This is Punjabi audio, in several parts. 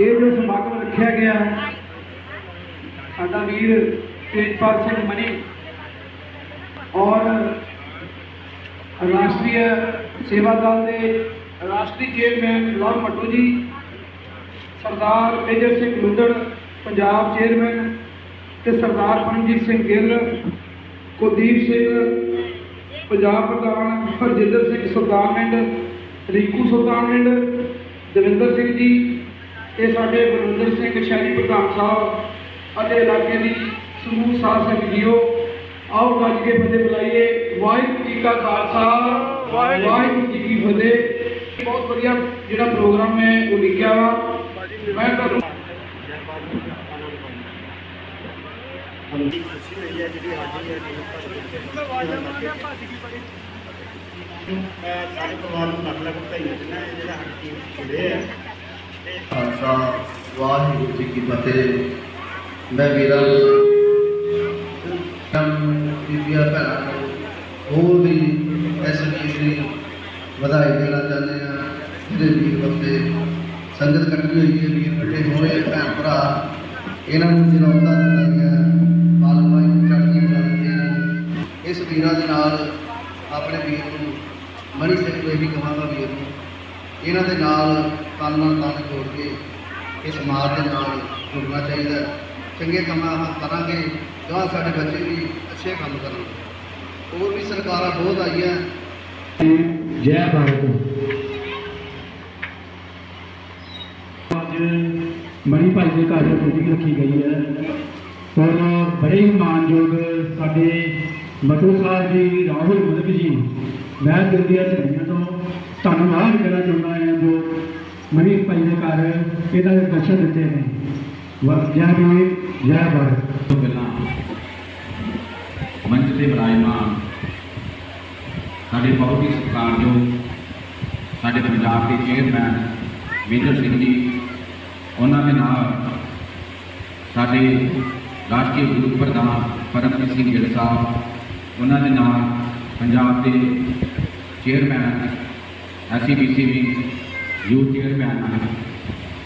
ਇਹ ਜੋ ਸਮਾਗਮ ਰੱਖਿਆ ਗਿਆ, ਸਾਡਾ ਵੀਰ ਤੇਜਪਾਲ ਸਿੰਘ ਮਨੀ ਔਰ ਰਾਸ਼ਟਰੀ ਸੇਵਾ ਦਲ ਦੇ ਰਾਸ਼ਟਰੀ ਚੇਅਰਮੈਨ ਲਾਲ ਮੱਟੂ ਜੀ, ਸਰਦਾਰ ਮੇਜਰ ਸਿੰਘ ਲੁੱਡੜ ਪੰਜਾਬ ਚੇਅਰਮੈਨ ਤੇ ਸਰਦਾਰ ਪਰਮਜੀਤ ਸਿੰਘ ਗਿੱਲ, ਕੁਲਦੀਪ ਸਿੰਘ, ਪੰਜਾਬ ਪ੍ਰਧਾਨ ਹਰਜਿੰਦਰ ਸਿੰਘ ਸੁਲਤਾਨਵਿੰਡ ਰੀਕੂ ਸੁਲਤਾਨਵਿੰਡ ਦਵਿੰਦਰ ਸਿੰਘ ਜੀ ਤੇ ਸਾਡੇ ਬਲਵਿੰਦਰ ਸਿੰਘ ਸ਼ਹਿਰੀ ਪ੍ਰਧਾਨ ਸਾਹਿਬ ਅਤੇ ਇਲਾਕੇ ਦੀ ਸਮੂਹ ਸਾਧ ਸੰਗਤ ਜੀਓ ਆਓ ਗੱਜ ਕੇ ਫਤਿਹ ਬੁਲਾਈਏ। ਵਾਹਿਗੁਰੂ ਜੀ ਕਾ ਖਾਲਸਾ, ਵਾਹਿਗੁਰੂ ਜੀ ਕੀ ਫਤਿਹ। ਬਹੁਤ ਵਧੀਆ ਜਿਹੜਾ ਪ੍ਰੋਗਰਾਮ ਹੈ, ਉਹ ਲਿਖਿਆ ਵਾ। ਮੈਂ ਤੁਹਾਨੂੰ ਮੈਂ ਸਾਰੇ ਪਰਿਵਾਰ ਨੂੰ ਲੱਖ ਲੱਖ ਵਧਾਈਆਂ ਦਿੰਦਾ ਜਿਹੜਾ ਸਾਡੀ ਟੀਮ ਆ। ਖਾਲਸਾ ਵਾਹਿਗੁਰੂ ਜੀ ਕੀ ਫਤਿਹ। ਮੈਂ ਵੀਰਾਂ ਨੂੰ ਬੀਬੀਆਂ ਭੈਣਾਂ ਨੂੰ, ਹੋਰ ਵੀ ਇਸ ਵੀਰ ਦੀ ਵਧਾਈ ਦੇਣਾ ਚਾਹੁੰਦੇ ਹਾਂ। ਜਿਹੜੇ ਵੀਰ ਬੰਦੇ ਸੰਗਤ ਇਕੱਠੀ ਹੋਈ ਹੈ, ਵੀਰ ਬੈਠੇ ਹੋਏ ਭੈਣ ਭਰਾ। ਇਹਨਾਂ ਨੂੰ ਜਨੌਤਾਂ ਦਿੰਦੀਆਂ ਮਾਲਮਾਈ ਨੂੰ ਚੜ੍ਹਦੀ ਕਲਾ ਇਸ ਵੀਰਾਂ ਦੇ ਨਾਲ ਆਪਣੇ ਵੀਰ ਨੂੰ ਮਣੀ ਸਿੰਘ ਨੂੰ ਵੀ ਕਹਾਂਗਾ, ਵੀਰ ਨੂੰ। ਇਹਨਾਂ ਦੇ ਨਾਲ ਤਨ ਨਾਲ ਤਨ ਜੋੜ ਕੇ ਇਸ ਸਮਾਜ ਦੇ ਨਾਲ ਜੁੜਨਾ ਚਾਹੀਦਾ ਚੰਗੇ ਕੰਮਾਂ ਆਪਾਂ ਕਰਾਂਗੇ ਤਾਂ ਸਾਡੇ ਬੱਚੇ ਵੀ ਅੱਛੇ ਕੰਮ ਕਰਨਗੇ। ਹੋਰ ਵੀ ਸਰਕਾਰਾਂ ਬਹੁਤ ਆਈਆਂ। ਜੈ ਭਾਰਤ। ਅੱਜ ਮਣੀ ਭਾਈ ਦੇ ਘਰ ਮੀਟਿੰਗ ਰੱਖੀ ਗਈ ਹੈ। ਔਰ ਬੜੇ ਹੀ ਮਾਨਯੋਗ ਸਾਡੇ ਮਟੂ ਸਾਹਿਬ ਜੀ, ਰਾਹੁਲ ਮਦਕ ਜੀ ਮੈਂ ਦਿਲ ਦੀਆਂ ਧੜੀਆਂ ਤੋਂ ਧੰਨਵਾਦ ਕਰਨਾ ਚਾਹੁੰਦਾ ਹਾਂ ਜੋ ਮਣੀ ਭਾਈ ਘਰ, ਇਹਦਾ ਦਰਸ਼ਨ ਦਿੱਤੇ ਨੇ। ਜੈ ਵੀਰ ਜੈ ਭਾਰਤ। ਤੋਂ ਪਹਿਲਾਂ ਮੰਚ ਤੇ ਵਿਰਾਜਮਾਨ ਸਾਡੇ ਬਹੁਤ ਹੀ ਸਤਿਕਾਰਯੋਗ ਸਾਡੇ ਪੰਜਾਬ ਦੇ ਚੇਅਰਮੈਨ ਮੇਜਰ ਸਿੰਘ ਜੀ, ਉਹਨਾਂ ਦੇ ਨਾਲ ਸਾਡੇ ਰਾਸ਼ਟਰੀ ਗੁਰੂ ਪ੍ਰਧਾਨ ਪਰਮਜੀਤ ਸਿੰਘ ਗਿੱਲ ਸਾਹਿਬ, ਉਹਨਾਂ ਦੇ ਨਾਲ ਪੰਜਾਬ ਦੇ ਚੇਅਰਮੈਨ ਐਸਸੀਬੀਸੀ ਵੀ ਯੂਥ ਚੇਅਰਮੈਨ ਹਨ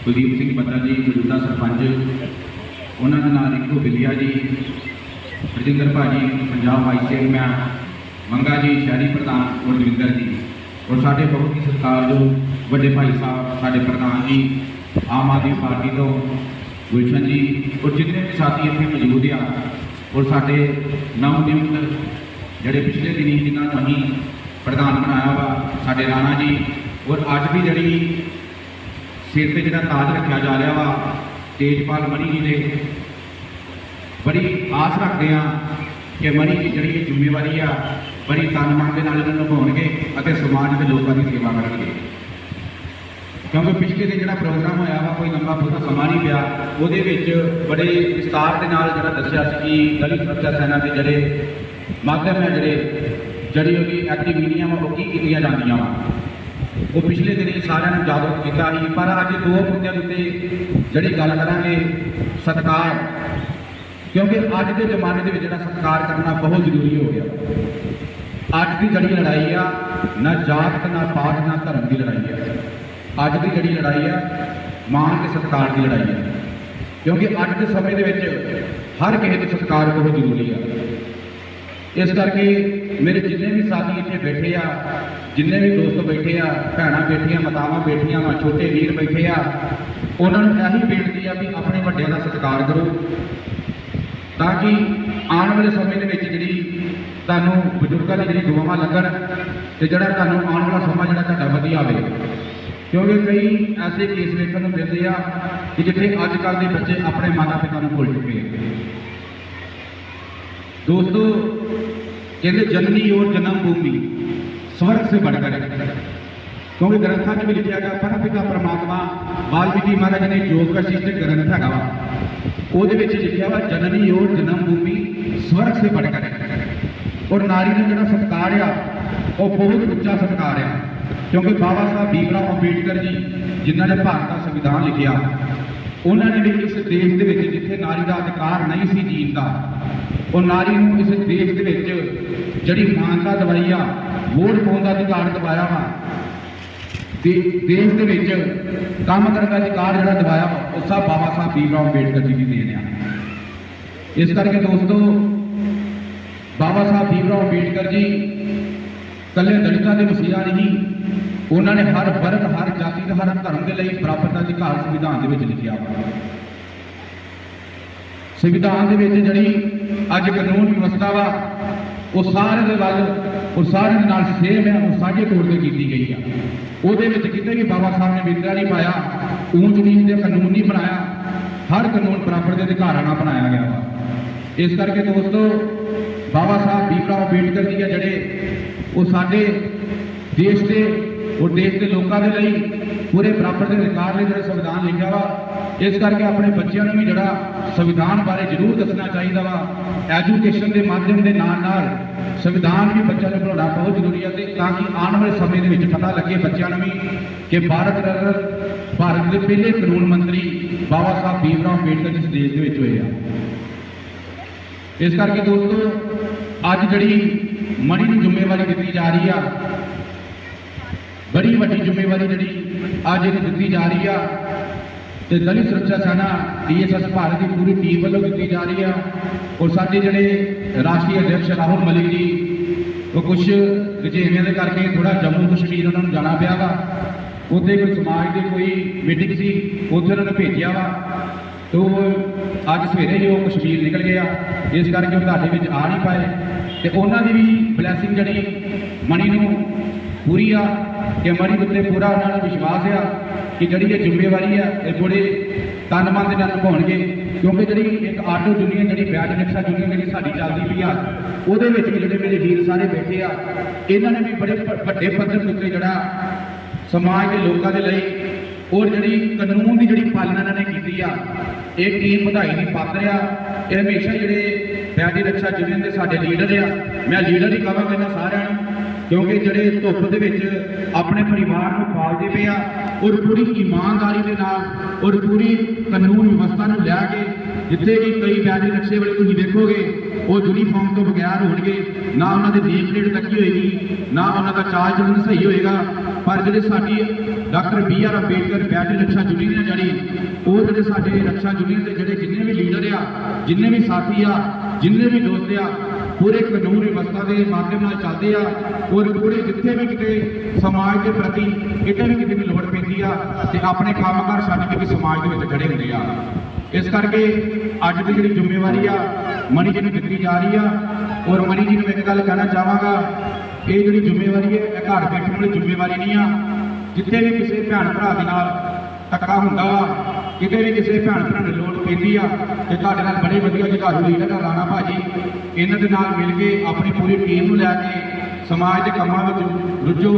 ਕੁਲਦੀਪ ਸਿੰਘ ਬੱਦਲ ਜੀ, ਮੌਜੂਦਾ ਸਰਪੰਚ। ਉਹਨਾਂ ਦੇ ਨਾਲ ਰਿੰਕੂ ਬਿੱਲੀਆ ਜੀ, ਰਜਿੰਦਰ ਭਾਜੀ, ਪੰਜਾਬ ਵਾਈਸ ਚੇਅਰਮੈਨ। ਮੰਗਾ ਜੀ, ਸ਼ਹਿਰੀ ਪ੍ਰਧਾਨ ਔਰ ਦਵਿੰਦਰ ਜੀ। ਔਰ ਸਾਡੇ ਬਹੁਤ ਹੀ ਸਤਿਕਾਰਯੋਗ ਵੱਡੇ ਭਾਈ ਸਾਹਿਬ, ਸਾਡੇ ਪ੍ਰਧਾਨ ਜੀ, ਆਮ ਆਦਮੀ ਪਾਰਟੀ ਤੋਂ ਗੁਲਸ਼ਨ ਜੀ। ਔਰ ਜਿੰਨੇ ਵੀ ਸਾਥੀ ਇੱਥੇ ਮੌਜੂਦ ਆ, ਔਰ ਸਾਡੇ ਨਵ ਨਿਯੁਕਤ ਜਿਹੜੇ ਪਿਛਲੇ ਦਿਨੀ ਜਿਨ੍ਹਾਂ ਨੂੰ ਅਸੀਂ ਪ੍ਰਧਾਨ ਬਣਾਇਆ ਵਾ, ਸਾਡੇ ਰਾਣਾ ਜੀ ਔਰ ਅੱਜ ਵੀ ਜਿਹੜੀ ਸਿਰ ਤੇ ਜਿਹੜਾ ਤਾਜ ਰੱਖਿਆ ਜਾ ਰਿਹਾ ਵਾ, ਤੇਜਪਾਲ ਮਣੀ ਜੀ ਦੇ, ਬੜੀ ਆਸ ਰੱਖਦੇ ਆ ਕਿ ਮਣੀ ਜੀ ਜਿਹੜੀ ਜ਼ਿੰਮੇਵਾਰੀ ਆ, ਬੜੀ ਤਨ ਮਨ ਦੇ ਨਾਲ ਇਹਨੂੰ ਨਿਭਾਉਣਗੇ ਅਤੇ ਸਮਾਜ ਦੇ ਲੋਕਾਂ ਦੀ ਸੇਵਾ ਕਰਨਗੇ। ਕਿਉਂਕਿ ਪਿਛਲੇ ਦਿਨ ਜਿਹੜਾ ਪ੍ਰੋਗਰਾਮ ਹੋਇਆ ਵਾ, ਕੋਈ ਲੰਬਾ ਬਹੁਤਾ ਸਮਾਂ ਨਹੀਂ ਪਿਆ, ਉਹਦੇ ਵਿੱਚ ਬੜੇ ਵਿਸਤਾਰ ਦੇ ਨਾਲ ਜਿਹੜਾ ਦੱਸਿਆ ਸੀ ਕਿ ਦਲਿਤ ਸੁਰੱਖਿਆ ਸੈਨਾ ਦੇ ਜਿਹੜੇ ਮਾਧਿਅਮ ਹੈ, ਜਿਹੜੇ ਜਿਹੜੀ ਉਹਦੀ ਐਕਟੀਵਿਟੀਆਂ ਵਾ, ਉਹ ਕੀ ਕੀਤੀਆਂ ਜਾਂਦੀਆਂ ਵਾ। ਉਹ ਪਿਛਲੇ ਦਿਨੀ ਸਾਰਿਆਂ ਨੂੰ ਜਾਗਰੂਕ ਕੀਤਾ ਸੀ, ਪਰ ਅੱਜ ਦੋ ਮੁੱਦਿਆਂ ਦੇ ਉੱਤੇ ਜਿਹੜੀ ਗੱਲ ਕਰਾਂਗੇ, ਸਤਕਾਰ। ਕਿਉਂਕਿ ਅੱਜ ਦੇ ਜ਼ਮਾਨੇ ਦੇ ਵਿੱਚ ਜਿਹੜਾ ਸਤਕਾਰ ਕਰਨਾ ਬਹੁਤ ਜ਼ਰੂਰੀ ਹੋ ਗਿਆ। ਅੱਜ ਦੀ ਜਿਹੜੀ ਲੜਾਈ ਆ, ਨਾ ਜਾਤ, ਨਾ ਪਾਤ, ਨਾ ਧਰਮ ਦੀ ਲੜਾਈ ਆ। ਅੱਜ ਦੀ ਜਿਹੜੀ ਲੜਾਈ ਆ ਮਾਣ ਤੇ ਸਤਕਾਰ ਦੀ ਲੜਾਈ ਆ। ਕਿਉਂਕਿ ਅੱਜ ਦੇ ਸਮੇਂ ਦੇ ਵਿੱਚ ਹਰ ਕਿਸੇ ਦੇ ਸਤਕਾਰ ਬਹੁਤ ਜ਼ਰੂਰੀ ਆ। ਇਸ ਕਰਕੇ ਮੇਰੇ ਜਿੰਨੇ ਵੀ ਸਾਥੀ ਇੱਥੇ ਬੈਠੇ ਆ, ਜਿੰਨੇ ਵੀ ਦੋਸਤ ਬੈਠੇ ਆ, ਭੈਣਾਂ ਬੈਠੀਆਂ, ਮਾਤਾਵਾਂ ਬੈਠੀਆਂ ਵਾ, ਛੋਟੇ ਵੀਰ ਬੈਠੇ ਆ, ਉਹਨਾਂ ਨੂੰ ਇਹੀ ਬੇਨਤੀ ਆ ਵੀ ਆਪਣੇ ਵੱਡਿਆਂ ਦਾ ਸਤਿਕਾਰ ਕਰੋ ਤਾਂ ਕਿ ਆਉਣ ਵਾਲੇ ਸਮੇਂ ਦੇ ਵਿੱਚ ਜਿਹੜੀ ਤੁਹਾਨੂੰ ਬਜ਼ੁਰਗਾਂ ਦੀ ਜਿਹੜੀ ਦੁਆਵਾਂ ਲੱਗਣ ਤੇ ਜਿਹੜਾ ਤੁਹਾਨੂੰ ਆਉਣ ਵਾਲਾ ਸਮਾਂ ਜਿਹੜਾ ਤੁਹਾਡਾ ਵਧੀਆ ਆਵੇ। ਕਿਉਂਕਿ ਕਈ ਐਸੇ ਕੇਸ ਵੇਖਣ ਨੂੰ ਮਿਲਦੇ ਆ ਕਿ ਜਿੱਥੇ ਅੱਜ ਕੱਲ੍ਹ ਦੇ ਬੱਚੇ ਆਪਣੇ ਮਾਤਾ ਪਿਤਾ ਨੂੰ ਭੁੱਲ ਚੁੱਕੇ ਆ। ਦੋਸਤੋ ਕਹਿੰਦੇ ਜਨਨੀ ਔਰ ਜਨਮ ਭੂਮि स्वर्ग से बढ़कर है ਕਿਉਂਕਿ ਗ੍ਰੰਥਾਂ 'ਚ ਵੀ ਲਿਖਿਆ ਗਿਆ ਪਰਮ ਪਿਤਾ ਪਰਮਾਤਮਾ ਵਾਲਮੀਕੀ ਮਹਾਰਾਜ ਨੇ ਯੋਗ ਦਾ ਸ਼ਿਸ਼ਟ ਗ੍ਰੰਥ ਹੈਗਾ ਵਾ ਉਹਦੇ ਵਿੱਚ ਲਿਖਿਆ ਵਾ ਜਨਨੀ ਔਰ ਜਨਮ ਭੂਮि ਸਵਰਗ ਸੇ बढ़कर ਹੈ ਔਰ ਨਾਰੀ ਦਾ ਜਿਹੜਾ ਸਤਕਾਰ ਆ ਉਹ ਬਹੁਤ ਉੱਚਾ ਸਤਕਾਰ ਆ ਕਿਉਂਕਿ ਬਾਬਾ ਸਾਹਿਬ ਭੀਮਰਾਓ ਅੰਬੇਡਕਰ ਜੀ ਜਿਨ੍ਹਾਂ ਨੇ ਭਾਰਤ ਦਾ ਸੰਵਿਧਾਨ ਲਿਖਿਆ ਉਹਨਾਂ ਨੇ ਵੀ ਇਸ ਦੇਸ਼ ਦੇ ਵਿੱਚ ਜਿੱਥੇ ਨਾਰੀ ਦਾ ਅਧਿਕਾਰ ਨਹੀਂ ਸੀ ਜੀਣ ਦਾ। ਉਹ ਨਾਰੀ ਨੂੰ ਇਸ ਦੇਸ਼ ਦੇ ਵਿੱਚ ਜਿਹੜੀ ਮਾਨਤਾ ਦਵਾਈ ਆ ਵੋਟ ਪਾਉਣ ਦਾ ਅਧਿਕਾਰ ਦਵਾਇਆ ਵਾ। ਦੇ- ਦੇਸ਼ ਦੇ ਵਿੱਚ ਕੰਮ ਕਰਨ ਦਾ ਅਧਿਕਾਰ ਜਿਹੜਾ ਦਵਾਇਆ ਵਾ, ਉਹ ਸਭ ਬਾਬਾ ਸਾਹਿਬ ਭੀਮ ਅੰਬੇਡਕਰ ਜੀ ਦੀ ਦੇਣ ਆ। ਇਸ ਕਰਕੇ ਦੋਸਤੋ ਬਾਬਾ ਸਾਹਿਬ ਭੀਮ ਅੰਬੇਡਕਰ ਜੀ ਕੱਲੇ ਦਲਿਤਾਂ ਦੇ ਮਸੀਹਾ ਨਹੀਂ ਉਹਨਾਂ ਨੇ ਹਰ ਵਰਗ ਹਰ ਜਾਤੀ ਤੇ ਹਰ ਧਰਮ ਦੇ ਲਈ ਬਰਾਬਰ ਦਾ ਅਧਿਕਾਰ ਸੰਵਿਧਾਨ ਦੇ ਵਿੱਚ ਲਿਖਿਆ ਵਾ। ਸੰਵਿਧਾਨ ਦੇ ਵਿੱਚ ਜਿਹੜੀ ਅੱਜ ਕਾਨੂੰਨ ਵਿਵਸਥਾ ਵਾ, ਉਹ ਸਾਰੇ ਦੇ ਵੱਲ, ਉਹ ਸਾਰੇ ਦੇ ਨਾਲ ਸੇਮ ਹੈ, ਉਹ ਸਾਂਝੇ ਤੌਰ ਤੇ ਕੀਤੀ ਗਈ ਆ। ਉਹਦੇ ਵਿੱਚ ਕਿਤੇ ਵੀ ਬਾਬਾ ਸਾਹਿਬ ਨੇ ਵਿੰਦਰਾ ਨਹੀਂ ਪਾਇਆ, ਊਂਚ ਨੀਚ ਦੇ ਕਾਨੂੰਨ ਨਹੀਂ ਬਣਾਇਆ, ਹਰ ਕਾਨੂੰਨ ਬਰਾਬਰ ਦੇ ਅਧਿਕਾਰਾਂ ਨਾਲ ਬਣਾਇਆ ਗਿਆ ਵਾ। ਇਸ ਕਰਕੇ ਦੋਸਤੋ, ਬਾਬਾ ਸਾਹਿਬ ਭੀਮਰਾਓ ਅੰਬੇਡਕਰ ਜੀ ਆ ਜਿਹੜੇ, ਉਹ ਸਾਡੇ ਦੇਸ਼ ਦੇ ਉਹ ਦੇਸ਼ ਦੇ ਲੋਕਾਂ ਦੇ ਲਈ ਪੂਰੇ ਬਰਾਬਰ ਦੇ ਅਧਿਕਾਰ ਲਈ ਜਿਹੜਾ ਸੰਵਿਧਾਨ ਲਿਖਿਆ ਵਾ, ਇਸ ਕਰਕੇ ਆਪਣੇ ਬੱਚਿਆਂ ਨੂੰ ਵੀ ਜਿਹੜਾ ਸੰਵਿਧਾਨ ਬਾਰੇ ਜ਼ਰੂਰ ਦੱਸਣਾ ਚਾਹੀਦਾ ਵਾ। ਐਜੂਕੇਸ਼ਨ ਦੇ ਮਾਧਿਅਮ ਦੇ ਨਾਲ ਨਾਲ ਸੰਵਿਧਾਨ ਵੀ ਬੱਚਿਆਂ ਨੂੰ ਪੜ੍ਹਾਉਣਾ ਬਹੁਤ ਜ਼ਰੂਰੀ ਹੈ ਤੇ ਤਾਂ ਕਿ ਆਉਣ ਵਾਲੇ ਸਮੇਂ ਦੇ ਵਿੱਚ ਪਤਾ ਲੱਗੇ ਬੱਚਿਆਂ ਨੂੰ ਵੀ ਕਿ ਭਾਰਤ ਰਤਨ, ਭਾਰਤ ਦੇ ਪਹਿਲੇ ਕਾਨੂੰਨ ਮੰਤਰੀ ਬਾਬਾ ਸਾਹਿਬ ਭੀਮਰਾਓ ਅੰਬੇਡਕਰ ਇਸ ਦੇਸ਼ ਦੇ ਵਿੱਚ ਹੋਏ ਆ। ਇਸ ਕਰਕੇ ਦੋਸਤੋ, ਅੱਜ ਜਿਹੜੀ ਮਣੀ ਨੂੰ ਜ਼ਿੰਮੇਵਾਰੀ ਦਿੱਤੀ ਜਾ ਰਹੀ ਆ ਬੜੀ ਵੱਡੀ ਜ਼ਿੰਮੇਵਾਰੀ ਜਿਹੜੀ ਅੱਜ ਇਹਨੂੰ ਦਿੱਤੀ ਜਾ ਰਹੀ ਆ। ਤੇ ਦਲਿਤ ਸੁਰੱਖਿਆ ਸੈਨਾ, ਡੀਐਸਐਸ ਭਾਰਤ ਦੀ ਪੂਰੀ ਟੀਮ ਵੱਲੋਂ ਦਿੱਤੀ ਜਾ ਰਹੀ ਆ। ਔਰ ਸਾਡੇ ਜਿਹੜੇ ਰਾਸ਼ਟਰੀ ਅਧਿਕਸ਼ ਰਾਹੁਲ ਮਲਿਕ ਜੀ, ਉਹ ਕੁਝ ਰੁਝੇਵਿਆਂ ਦੇ ਕਰਕੇ ਥੋੜਾ ਜੰਮੂ ਕਸ਼ਮੀਰ ਉਹਨਾਂ ਨੂੰ ਜਾਣਾ ਪਿਆ ਵਾ। ਉੱਥੇ ਕੋਈ ਸਮਾਜ ਦੀ ਕੋਈ ਮੀਟਿੰਗ ਸੀ, ਉੱਥੇ ਉਹਨਾਂ ਨੇ ਭੇਜਿਆ ਵਾ। ਤੋ ਅੱਜ ਸਵੇਰੇ ਹੀ ਉਹ ਕਸ਼ਮੀਰ ਨਿਕਲ ਗਿਆ ਇਸ ਕਰਕੇ ਉਹ ਤੁਹਾਡੇ ਵਿੱਚ ਆ ਨਹੀਂ ਪਾਏ। ਤੇ ਉਹਨਾਂ ਦੀ ਵੀ ਬਲੇਸਿੰਗ ਜਿਹੜੀ ਮਣੀ ਨੂੰ ਪੂਰੀ ਆ ਕਿ ਮਣੀ ਦੇ ਉੱਤੇ ਪੂਰਾ ਉਹਨਾਂ ਨੂੰ ਵਿਸ਼ਵਾਸ ਆ ਕਿ ਜਿਹੜੀ ਇਹ ਜ਼ਿੰਮੇਵਾਰੀ ਆ, ਇਹ ਬੜੇ ਤਨ ਮਨ ਦੇ ਨਾਲ ਨਿਭਾਉਣਗੇ। ਕਿਉਂਕਿ ਜਿਹੜੀ ਇੱਕ ਆਟੋ ਯੂਨੀਅਨ ਜਿਹੜੀ ਬੈਜ ਰਿਕਸ਼ਾ ਯੂਨੀਅਨ ਜਿਹੜੀ ਸਾਡੀ ਚੱਲਦੀ ਪਈ ਆ, ਉਹਦੇ ਵਿੱਚ ਵੀ ਜਿਹੜੇ ਮੇਰੇ ਵੀਰ ਸਾਰੇ ਬੈਠੇ ਆ, ਇਹਨਾਂ ਨੇ ਵੀ ਬੜੇ ਵੱਡੇ ਪੱਧਰ ਦੇ ਉੱਤੇ ਜਿਹੜਾ ਸਮਾਜ ਦੇ ਲੋਕਾਂ ਦੇ ਲਈ ਔਰ ਜਿਹੜੀ ਕਾਨੂੰਨ ਦੀ ਜਿਹੜੀ ਪਾਲਣਾ ਇਹਨਾਂ ਨੇ ਕੀਤੀ ਆ, ਇਹ ਟੀਮ ਵਧਾਈ ਦੀ ਪਾਤਰ ਆ। ਇਹ ਹਮੇਸ਼ਾ ਜਿਹੜੇ ਪਿਆਰੀ ਰੱਖਿਆ ਯੂਨੀਅਨ ਦੇ ਸਾਡੇ ਲੀਡਰ ਆ। ਮੈਂ ਲੀਡਰ ਹੀ ਕਹਾਂਗਾ ਇਹਨਾਂ ਸਾਰਿਆਂ ਨੂੰ ਕਿਉਂਕਿ ਜਿਹੜੇ ਧੁੱਪ ਦੇ ਵਿੱਚ ਆਪਣੇ ਪਰਿਵਾਰ ਨੂੰ ਪਾਲਦੇ ਪਏ ਆ, ਔਰ ਪੂਰੀ ਇਮਾਨਦਾਰੀ ਦੇ ਨਾਲ, ਔਰ ਪੂਰੀ ਕਾਨੂੰਨ ਵਿਵਸਥਾ ਨੂੰ ਲੈ ਕੇ ਜਿੱਥੇ ਕਿ ਕਈ ਪਿਆਰੀ ਨਕਸ਼ੇ ਵਾਲੇ ਤੁਸੀਂ ਦੇਖੋਗੇ, ਉਹ ਯੂਨੀਫਾਰਮ ਤੋਂ ਬਗੈਰ ਹੋਣਗੇ, ਨਾ ਉਹਨਾਂ ਦੇ ਨੇਮ ਪਲੇਟ ਤੱਕੀ ਹੋਏਗੀ, ਨਾ ਉਹਨਾਂ ਦਾ ਚਾਲ ਚੱਲਣ ਸਹੀ ਹੋਏਗਾ। ਪਰ ਜਿਹੜੇ ਸਾਡੀ ਡਾਕਟਰ ਬੀ ਆਰ ਅੰਬੇਡਕਰ ਬੈਟਰੀ ਰੱਖਿਆ ਯੂਨੀਅਨ ਹੈ ਜਿਹੜੀ ਉਹ ਜਿਹੜੇ ਸਾਡੇ ਰੱਖਿਆ ਯੂਨੀਅਨ ਦੇ ਜਿਹੜੇ ਜਿੰਨੇ ਵੀ ਲੀਡਰ ਆ, ਜਿੰਨੇ ਵੀ ਸਾਥੀ ਆ, ਜਿੰਨੇ ਵੀ ਦੋਸਤ ਆ ਪੂਰੇ ਕਾਨੂੰਨ ਵਿਵਸਥਾ ਦੇ ਮਾਧਿਅਮ ਨਾਲ ਚੱਲਦੇ ਆ। ਔਰ ਪੂਰੇ ਜਿੱਥੇ ਵੀ ਕਿਤੇ ਸਮਾਜ ਦੇ ਪ੍ਰਤੀ ਕਿਤੇ ਵੀ ਕਿਤੇ ਵੀ ਲੋੜ ਪੈਂਦੀ ਆ ਤੇ ਆਪਣੇ ਕੰਮਕਾਰ ਛੱਡ ਕੇ ਵੀ ਸਮਾਜ ਦੇ ਵਿੱਚ ਖੜੇ ਹੁੰਦੇ ਆ। ਇਸ ਕਰਕੇ ਅੱਜ ਦੀ ਜਿਹੜੀ ਜ਼ਿੰਮੇਵਾਰੀ ਆ, ਮਨੀ ਜੀ ਨੂੰ ਦਿੱਤੀ ਜਾ ਰਹੀ ਆ। ਔਰ ਮਨੀ ਜੀ ਨੂੰ ਇੱਕ ਗੱਲ ਕਹਿਣਾ ਚਾਹਾਂਗਾ, ਇਹ ਜਿਹੜੀ ਜ਼ਿੰਮੇਵਾਰੀ ਹੈ, ਇਹ ਘਰ ਬੈਠਣ ਵਾਲੀ ਜ਼ਿੰਮੇਵਾਰੀ ਨਹੀਂ ਆ। ਜਿੱਥੇ ਵੀ ਕਿਸੇ ਭੈਣ ਭਰਾ ਦੇ ਨਾਲ ਧੱਕਾ ਹੁੰਦਾ ਵਾ ਕਿਤੇ ਵੀ ਕਿਸੇ ਭੈਣ ਭਰਾ ਨੂੰ ਲੋੜ ਪੈਂਦੀ ਆ ਤੇ ਤੁਹਾਡੇ ਨਾਲ ਬੜੇ ਵਧੀਆ ਜੁਝਾਰੂ ਲੀਡਰ ਆ ਰਾਣਾ ਭਾਜੀ। ਇਹਨਾਂ ਦੇ ਨਾਲ ਮਿਲ ਕੇ ਆਪਣੀ ਪੂਰੀ ਟੀਮ ਨੂੰ ਲੈ ਕੇ ਸਮਾਜ ਦੇ ਕੰਮਾਂ ਵਿੱਚ ਰੁੱਝੋ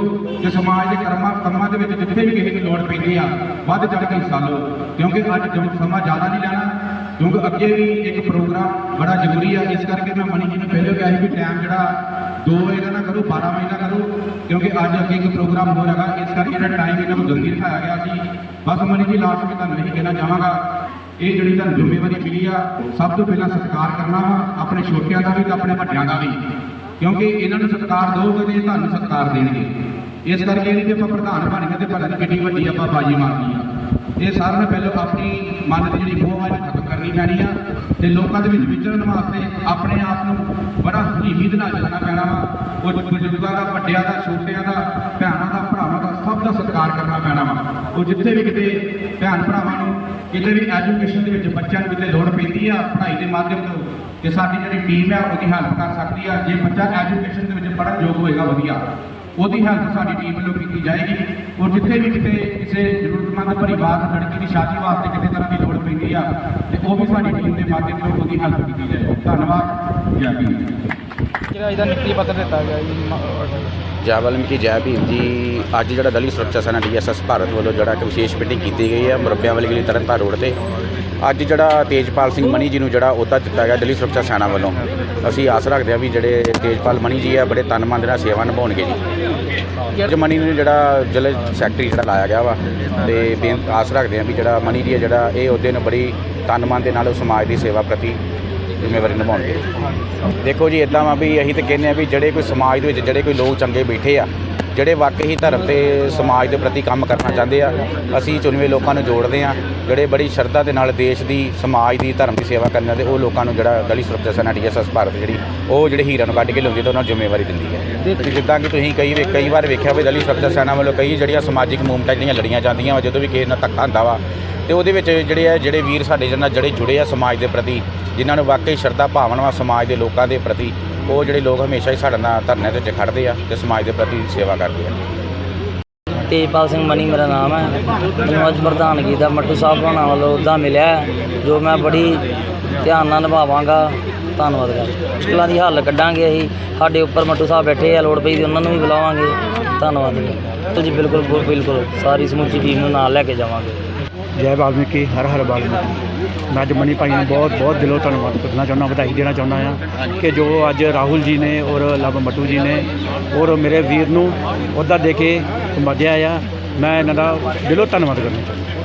ਤੇ ਸਮਾਜ ਦੇ ਕਰਮਾਂ ਕੰਮਾਂ ਦੇ ਵਿੱਚ ਜਿੱਥੇ ਵੀ ਕਿਸੇ ਨੂੰ ਲੋੜ ਪੈਂਦੀ ਆ, ਵੱਧ ਚੜ੍ਹ ਕੇ ਹਿੱਸਾ ਲਓ। ਕਿਉਂਕਿ ਅੱਜ ਜੋ ਸਮਾਂ ਜ਼ਿਆਦਾ ਨਹੀਂ ਲੈਣਾ, ਕਿਉਂਕਿ ਅੱਗੇ ਵੀ ਇੱਕ ਪ੍ਰੋਗਰਾਮ ਬੜਾ ਜ਼ਰੂਰੀ ਆ। ਇਸ ਕਰਕੇ ਮੈਂ ਮਨੀ ਜੀ ਨੂੰ ਪਹਿਲੇ ਕਿਹਾ ਸੀ ਵੀ ਟਾਈਮ ਜਿਹੜਾ ਦੋ ਵਜੇ ਦਾ ਨਾ ਕਰੋ 12 ਵਜੇ ਦਾ ਕਰੋ, ਕਿਉਂਕਿ ਅੱਜ ਅੱਗੇ ਇੱਕ ਪ੍ਰੋਗਰਾਮ ਹੋ ਰਿਹਾ ਇਸ ਕਰਕੇ ਜਿਹੜਾ ਟਾਈਮ ਇਹਨਾਂ ਨੂੰ ਜਲਦੀ ਰਖਾਇਆ ਗਿਆ ਸੀ। ਬਸ ਮਨੀ ਜੀ ਲਾਸਟ ਵਿੱਚ ਤੁਹਾਨੂੰ ਇਹੀ ਕਹਿਣਾ ਚਾਹਾਂਗਾ, ਇਹ ਜਿਹੜੀ ਤੁਹਾਨੂੰ ਜ਼ਿੰਮੇਵਾਰੀ ਮਿਲੀ ਆ, ਸਭ ਤੋਂ ਪਹਿਲਾਂ ਸਤਿਕਾਰ ਕਰਨਾ ਵਾ, ਆਪਣੇ ਛੋਟਿਆਂ ਦਾ ਵੀ ਤੇ ਆਪਣੇ ਵੱਡਿਆਂ ਦਾ ਵੀ। ਕਿਉਂਕਿ ਇਹਨਾਂ ਨੂੰ ਸਤਿਕਾਰ ਦਿਓਗੇ ਤੇ ਤੁਹਾਨੂੰ ਸਤਿਕਾਰ ਦੇਣਗੇ। ਇਸ ਕਰਕੇ ਇਹਦੀ ਜੇ ਆਪਾਂ ਪ੍ਰਧਾਨ ਬਣ ਗਏ ਤੇ ਪਤਾ ਨਹੀਂ ਕਿੰਨੀ ਵੱਡੀ ਆਪਾਂ ਬਾਜੀ ਮਾਰਨੀ ਆ। ਇਹ ਸਾਰਿਆਂ ਨੂੰ ਪਹਿਲਾਂ ਆਪਣੀ ਮਨ ਦੀ ਜਿਹੜੀ ਮੋਹ ਹੈ ਖਤਮ ਕਰਨੀ ਪੈਣੀ ਆ ਤੇ ਲੋਕਾਂ ਦੇ ਵਿੱਚ ਵਿਚਰਨ ਵਾਸਤੇ ਆਪਣੇ ਆਪ ਨੂੰ ਬੜਾ ਹਲੀਮੀ ਨਾਲ ਚੱਲਣਾ ਪੈਣਾ ਵਾ। ਉਹ ਬਜ਼ੁਰਗਾਂ ਦਾ, ਵੱਡਿਆਂ ਦਾ, ਛੋਟਿਆਂ ਦਾ, ਭੈਣਾਂ ਦਾ, ਭਰਾਵਾਂ ਦਾ ਸਭ ਦਾ ਸਤਿਕਾਰ ਕਰਨਾ ਪੈਣਾ ਵਾ। ਉਹ ਜਿੱਥੇ ਵੀ ਕਿਤੇ ਭੈਣ ਭਰਾਵਾਂ ਨੂੰ ਕਿਤੇ ਵੀ ਐਜੂਕੇਸ਼ਨ ਦੇ ਵਿੱਚ ਬੱਚਿਆਂ ਨੂੰ ਕਿਤੇ ਲੋੜ ਪੈਂਦੀ ਆ, ਪੜ੍ਹਾਈ ਦੇ ਮਾਧਿਅਮ ਤੋਂ ਕਿ ਸਾਡੀ ਜਿਹੜੀ ਟੀਮ ਹੈ ਉਹਦੀ ਹੈਲਪ ਕਰ ਸਕਦੀ ਆ। ਜੇ ਬੱਚਾ ਐਜੂਕੇਸ਼ਨ ਦੇ ਵਿੱਚ ਪੜ੍ਹਨ ਯੋਗ ਹੋਏਗਾ, ਵਧੀਆ। ਉਹਦੀ ਹੈਲਪ ਸਾਡੀ ਟੀਮ ਵੱਲੋਂ ਕੀਤੀ ਜਾਏਗੀ। ਔਰ ਜਿੱਥੇ ਵੀ ਕਿਤੇ ਕਿਸੇ ਜ਼ਰੂਰਤਮੰਦ ਪਰਿਵਾਰ ਲੜਕੀ ਦੀ ਸ਼ਾਦੀ ਵਾਸਤੇ ਕਿਸੇ ਤਰ੍ਹਾਂ ਦੀ ਲੋੜ ਪੈਂਦੀ ਆ ਤੇ ਉਹ ਵੀ ਸਾਡੀ ਟੀਮ ਦੇ ਮਾਧਿਅਮ ਤੋਂ ਉਹਦੀ ਹੈਲਪ ਕੀਤੀ ਜਾਏਗੀ ਧੰਨਵਾਦ ਜੈ ਭੀਮ। ਜਿਹੜਾ ਇਹਦਾ ਨਿਯੁਕਤੀ ਪੱਤਰ ਦਿੱਤਾ ਗਿਆ ਜੀ ਮ- ਜੈ ਵਾਲਮੀਕੀ ਜੈ ਭੀਮ ਜੀ ਅੱਜ ਜਿਹੜਾ ਦਲਿਤ ਸੁਰੱਖਿਆ ਸੈਨਾ ਡੀਐਸਐਸ ਭਾਰਤ ਵੱਲੋਂ ਜਿਹੜਾ ਇੱਕ ਵਿਸ਼ੇਸ਼ ਮੀਟਿੰਗ ਕੀਤੀ ਗਈ ਹੈ ਮੁਰੱਬਿਆਂ ਵਾਲੀ ਗਲੀ ਤਰਨਤਾਰਨ ਰੋਡ ਤੇ। ਅੱਜ ਜਿਹੜਾ ਤੇਜਪਾਲ ਸਿੰਘ ਮਣੀ ਜੀ ਨੂੰ ਜਿਹੜਾ ਅਹੁਦਾ ਦਿੱਤਾ ਗਿਆ ਦਲਿਤ ਸੁਰੱਖਿਆ ਸੈਨਾ ਵੱਲੋਂ ਅਸੀਂ ਆਸ ਰੱਖਦੇ ਹਾਂ ਵੀ ਜਿਹੜੇ ਤੇਜਪਾਲ ਮਣੀ ਜੀ ਆ ਬੜੇ ਤਨ ਮਨ ਦੇ ਨਾਲ ਸੇਵਾ ਨਿਭਾਉਣਗੇ ਜੀ। ਅੱਜ ਮਣੀ ਨੂੰ ਜਿਹੜਾ ਜ਼ਿਲ੍ਹਾ ਸੈਕਟਰੀ ਜਿਹੜਾ ਲਾਇਆ ਗਿਆ ਵਾ ਤੇ ਬੇਨ- ਆਸ ਰੱਖਦੇ ਹਾਂ ਵੀ ਜਿਹੜਾ ਮਨੀ ਜੀ ਆ ਜਿਹੜਾ ਇਹ ਅਹੁਦੇ ਨੂੰ ਬੜੀ ਤਨ ਮਨ ਦੇ ਨਾਲ ਉਹ ਸਮਾਜ ਦੀ ਸੇਵਾ ਪ੍ਰਤੀ ਜ਼ਿੰਮੇਵਾਰੀ ਨਿਭਾਉਣਗੇ। ਦੇਖੋ ਜੀ ਇਦਾਂ ਵਾ ਵੀ ਅਸੀਂ ਤਾਂ ਕਹਿੰਦੇ ਆ ਵੀ ਜਿਹੜੇ ਕੋਈ ਸਮਾਜ ਦੇ ਵਿੱਚ ਜਿਹੜੇ ਕੋਈ ਲੋਕ ਚੰਗੇ ਬੈਠੇ ਆ, ਜਿਹੜੇ ਵਾਕਈ ਹੀ ਧਰਮ ਤੇ ਸਮਾਜ ਦੇ ਪ੍ਰਤੀ ਕੰਮ ਕਰਨਾ ਚਾਹੁੰਦੇ ਆ, ਅਸੀਂ ਚੁਣਵੇਂ ਲੋਕਾਂ ਨੂੰ ਜੋੜਦੇ ਆ, ਜਿਹੜੇ ਬੜੀ ਸ਼ਰਧਾ ਦੇ ਨਾਲ ਦੇਸ਼ ਦੀ, ਸਮਾਜ ਦੀ, ਧਰਮ ਦੀ ਸੇਵਾ ਕਰਨ ਦੇ ਉਹ ਲੋਕਾਂ ਨੂੰ ਜਿਹੜਾ ਗਲੀ ਸੁਰੱਖਿਆ ਸੈਨਾ ਡੀਐਸਐਸ ਭਾਰਤ ਜਿਹੜੀ, ਉਹ ਜਿਹੜੇ ਹੀਰਾਂ ਨੂੰ ਕੱਢ ਕੇ ਲਿਆਉਂਦੀ ਤਾਂ ਉਹਨਾਂ ਨੂੰ ਜ਼ਿੰਮੇਵਾਰੀ ਦਿੰਦੀ ਹੈ ਤੇ ਜਿੱਦਾਂ ਕਿ ਤੁਸੀਂ ਕਈ ਵੇ- ਕਈ ਵਾਰ ਵੇਖਿਆ ਵੀ ਦਲੀ ਸੁਰੱਖਿਆ ਸੈਨਾ ਵੱਲੋਂ ਕਈ ਜਿਹੜੀਆਂ ਸਮਾਜਿਕ ਮੂਵਮੈਂਟਾਂ ਜਿਹੜੀਆਂ ਲੜੀਆਂ ਜਾਂਦੀਆਂ ਵਾ ਜਦੋਂ ਵੀ ਕਿਸੇ ਨਾਲ ਧੱਕਾ ਹੁੰਦਾ ਵਾ ਤੇ ਉਹਦੇ ਵਿੱਚ ਜਿਹੜੇ ਆ ਜਿਹੜੇ ਵੀਰ ਸਾਡੇ ਨਾਲ ਜਿਹੜੇ ਜੁੜੇ ਆ ਸਮਾਜ ਦੇ ਪ੍ਰਤੀ ਜਿਨ੍ਹਾਂ ਨੂੰ ਵਾਕਈ ਸ਼ਰਧਾ ਭਾਵਨਾਵਾਂ ਸਮਾਜ ਦੇ ਲੋਕਾਂ ਦੇ ਪ੍ਰਤੀ ਉਹ ਜਿਹੜੇ ਲੋਕ ਹਮੇਸ਼ਾ ਹੀ ਸਾਡੇ ਨਾਲ ਧਰਨੇ ਦੇ ਵਿੱਚ ਖੜਦੇ ਆ ਤੇ ਸਮਾਜ ਦੇ ਪ੍ਰਤੀ ਸੇਵਾ ਕਰਦੇ ਆ। ਤੇਜਪਾਲ ਸਿੰਘ ਮਨੀ ਮੇਰਾ ਨਾਮ ਹੈ। ਮੈਨੂੰ ਅੱਜ ਪ੍ਰਧਾਨਗੀ ਦਾ ਮੱਟੂ ਸਾਹਿਬ ਹੋਣਾ ਵੱਲੋਂ ਅਹੁਦਾ ਮਿਲਿਆ ਹੈ, ਜੋ ਮੈਂ ਬੜੀ ਧਿਆਨ ਨਾਲ ਨਿਭਾਵਾਂਗਾ। ਧੰਨਵਾਦ ਕਰ। ਮੁਸ਼ਕਲਾਂ ਦੀ ਹੱਲ ਕੱਢਾਂਗੇ ਅਸੀਂ। ਸਾਡੇ ਉੱਪਰ ਮੱਟੂ ਸਾਹਿਬ ਬੈਠੇ ਆ, ਲੋੜ ਪਈ ਤੇ ਉਹਨਾਂ ਨੂੰ ਵੀ ਬੁਲਾਵਾਂਗੇ। ਧੰਨਵਾਦ ਜੀ। ਜੀ, ਬਿਲਕੁਲ, ਬਿਲਕੁਲ- ਬਿਲਕੁਲ। ਸਾਰੀ ਸਮੁੱਚੀ ਟੀਮ ਨੂੰ ਨਾਲ ਲੈ ਕੇ ਜਾਵਾਂਗੇ। ਜੈ ਵਾਲਮੀਕੀ, ਹਰ ਹਰ ਵਾਲਮੀਕੀ। ਮੈਂ ਅੱਜ ਮਨੀ ਭਾਈ ਨੂੰ ਬਹੁਤ ਬਹੁਤ ਦਿਲੋਂ ਧੰਨਵਾਦ ਕਰਨਾ ਚਾਹੁੰਦਾ, ਵਧਾਈ ਦੇਣਾ ਚਾਹੁੰਦਾ ਹਾਂ ਕਿ ਜੋ ਅੱਜ ਰਾਹੁਲ ਜੀ ਨੇ ਔਰ ਲਵ ਮਟੂ ਜੀ ਨੇ ਔਰ ਮੇਰੇ ਵੀਰ ਨੂੰ ਉਹਦਾ ਦੇ ਕੇ ਸੰਭਾਲਿਆ ਆ। ਮੈਂ ਇਹਨਾਂ ਦਾ ਦਿਲੋਂ ਧੰਨਵਾਦ ਕਰਨਾ ਚਾਹੁੰਦਾ।